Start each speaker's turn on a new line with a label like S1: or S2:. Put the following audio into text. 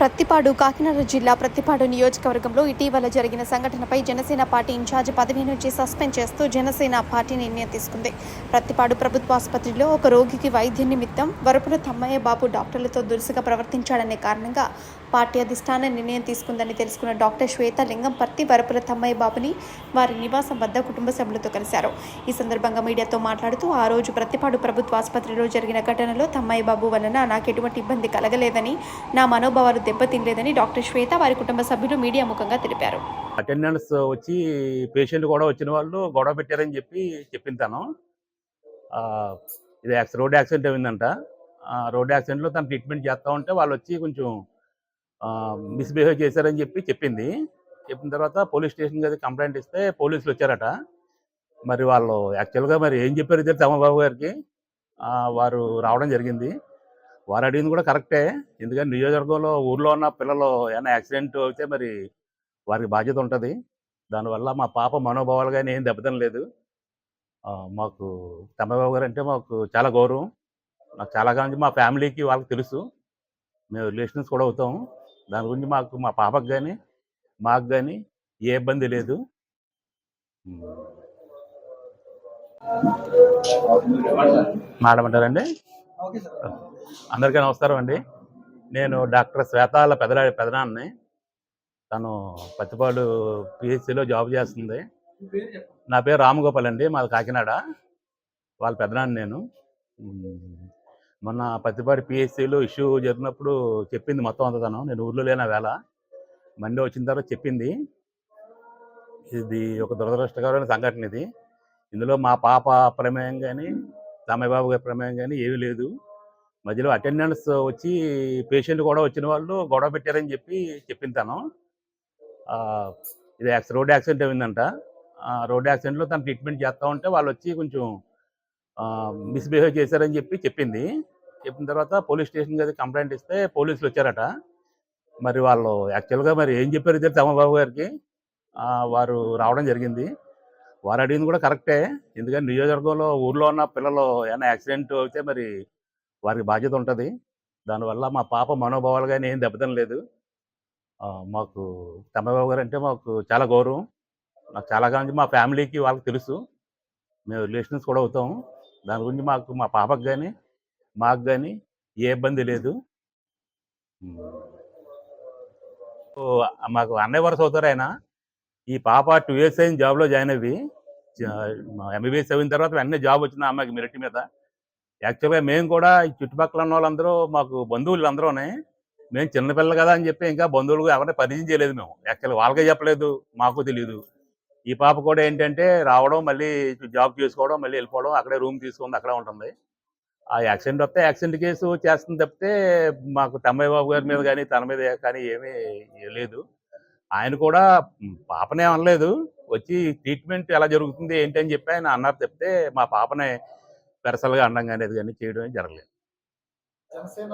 S1: ప్రత్తిపాడు కాకినాడ జిల్లా ప్రత్తిపాడు నియోజకవర్గంలో ఇటీవల జరిగిన సంఘటనపై జనసేన పార్టీ ఇన్ఛార్జ్ పదవి నుంచి సస్పెండ్ చేస్తూ జనసేన పార్టీ నిర్ణయం తీసుకుంది. ప్రత్తిపాడు ప్రభుత్వ ఆసుపత్రిలో ఒక రోగికి వైద్య నిమిత్తం వరపుల తమ్మయ్య బాబు డాక్టర్లతో దురుసుగా ప్రవర్తించాడనే కారణంగా పార్టీ అధిష్టాన నిర్ణయం తీసుకుందని తెలుసుకున్న డాక్టర్ శ్వేత లింగంపర్తి వరపుల తమ్మయ్య బాబుని వారి నివాసం వద్ద కుటుంబ సభ్యులతో కలిశారు. ఈ సందర్భంగా మీడియాతో మాట్లాడుతూ ఆ రోజు ప్రతిపాడు ప్రభుత్వ ఆసుపత్రిలో జరిగిన ఘటనలో తమ్మయ్య బాబు వలన నాకు ఎటువంటి ఇబ్బంది కలగలేదని నా మనోభావాలు దెబ్బతినలేదని డాక్టర్ శ్వేత వారి కుటుంబ సభ్యులు మీడియా ముఖంగా తెలిపారు.
S2: అటెండెన్స్ వచ్చి పేషెంట్ కూడా వచ్చిన వాళ్ళు గొడవ పెట్టారని చెప్పి చెప్పింది తను. ఇది యాక్సి రోడ్ యాక్సిడెంట్ అయిందంట. రోడ్ యాక్సిడెంట్లో తను ట్రీట్మెంట్ చేస్తూ ఉంటే వాళ్ళు వచ్చి కొంచెం మిస్బిహేవ్ చేశారని చెప్పి చెప్పింది. చెప్పిన తర్వాత పోలీస్ స్టేషన్కి అది కంప్లైంట్ ఇస్తే పోలీసులు వచ్చారట. మరి వాళ్ళు యాక్చువల్గా మరి ఏం చెప్పారు తెలిసి అమ్మబాబు గారికి? వారు రావడం జరిగింది. వారు అడిగింది కూడా కరెక్టే. ఎందుకంటే నియోజకవర్గంలో ఊర్లో ఉన్న పిల్లలు ఏమైనా యాక్సిడెంట్ అయితే మరి వారికి బాధ్యత ఉంటుంది. దానివల్ల మా పాప మనోభావాలు కానీ ఏం దెబ్బతం లేదు మాకు తమ్మబాబు గారు అంటే మాకు చాలా గౌరవం. నాకు చాలా కాలం మా ఫ్యామిలీకి వాళ్ళకి తెలుసు. మేము రిలేషన్స్ కూడా అవుతాం. దాని గురించి మాకు మా పాపకు కానీ మాకు కానీ ఏ ఇబ్బంది లేదు.
S3: సార్.
S2: అందరికీ నమస్కారం అండి. నేను డాక్టర్ శ్వేతాల పెదరా పెదనాన్ని తను పత్తిపాడు పిహెచ్సిలో జాబ్ చేస్తుంది. నా పేరు రామగోపాల్ అండి. మాది కాకినాడ. వాళ్ళ పెదనాన్ని నేను. మొన్న పత్తిపాటి పిఎస్సిలో ఇష్యూ జరిగినప్పుడు చెప్పింది మొత్తం అంత తను నేను ఊర్లో లేన వేళ? మండే వచ్చిన తర్వాత చెప్పింది. ఇది ఒక దురదృష్టకరమైన సంఘటన ఇది. ఇందులో మా పాప ప్రమేయం కానీ రామయ్యబాబు గారి ప్రమేయం కానీ ఏమీ లేదు. మధ్యలో అటెండెన్స్ వచ్చి పేషెంట్ కూడా వచ్చిన వాళ్ళు గొడవ పెట్టారని చెప్పి చెప్పింది తను. ఇది యాక్సి రోడ్ యాక్సిడెంట్ అయిందంట. రోడ్ యాక్సిడెంట్లో తను ట్రీట్మెంట్ చేస్తూ ఉంటే వాళ్ళు వచ్చి కొంచెం మిస్బిహేవ్ చేశారని చెప్పి చెప్పింది. చెప్పిన తర్వాత పోలీస్ స్టేషన్కి అది కంప్లైంట్ ఇస్తే పోలీసులు వచ్చారట. మరి వాళ్ళు యాక్చువల్గా మరి ఏం చెప్పారు తెలిసి అమ్మబాబు గారికి? వారు రావడం జరిగింది. వారు అడిగింది కూడా కరెక్టే. ఎందుకంటే నియోజకవర్గంలో ఊర్లో ఉన్న పిల్లలు ఏమైనా యాక్సిడెంట్ అయితే మరి వారికి బాధ్యత ఉంటుంది. దానివల్ల మా పాప మనోభావాలు కానీ ఏం దెబ్బతం లేదు. మాకు తమ్మబాబు గారు అంటే మాకు చాలా గౌరవం. నాకు చాలా కాలం మా ఫ్యామిలీకి వాళ్ళకి తెలుసు. మేము రిలేషన్స్ కూడా అవుతాం. దాని గురించి మాకు మా పాపకు కానీ మాకు కానీ ఏ ఇబ్బంది లేదు. మాకు అన్నయ్య వరుస అవుతారు ఆయన. ఈ పాప టూ ఇయర్స్ అయిన జాబ్లో జాయిన్ అయ్యి. ఎంబీబీఎస్ అయిన తర్వాత వెంటనే జాబ్ వచ్చిన అమ్మాయికి మెరిట్ మీద. యాక్చువల్గా మేము కూడా ఈ చుట్టుపక్కల ఉన్న వాళ్ళందరూ మాకు బంధువులు అందరూనే మేము చిన్నపిల్లలు కదా అని చెప్పి ఇంకా బంధువులు ఎవరిని పరిచయం చేయలేదు మేము. యాక్చువల్గా వాళ్ళకే చెప్పలేదు మాకు తెలియదు ఈ పాప కూడా ఏంటంటే రావడం మళ్ళీ జాబ్ చేసుకోవడం మళ్ళీ వెళ్ళిపోవడం అక్కడే రూమ్ తీసుకుంది అక్కడే ఉంటుంది. ఆ యాక్సిడెంట్ వస్తే యాక్సిడెంట్ కేసు చేస్తుంది తప్పితే మాకు తమ్మయ్య బాబు గారి మీద కానీ తన మీద కానీ ఏమీ లేదు. ఆయన కూడా పాపనే అనలేదు. వచ్చి ట్రీట్మెంట్ ఎలా జరుగుతుంది ఏంటి అని చెప్పి ఆయన అన్నారు తప్పితే మా పాపనే పెరసలుగా అండం కానీ అది కానీ చేయడం జరగలేదు.
S3: జనసేన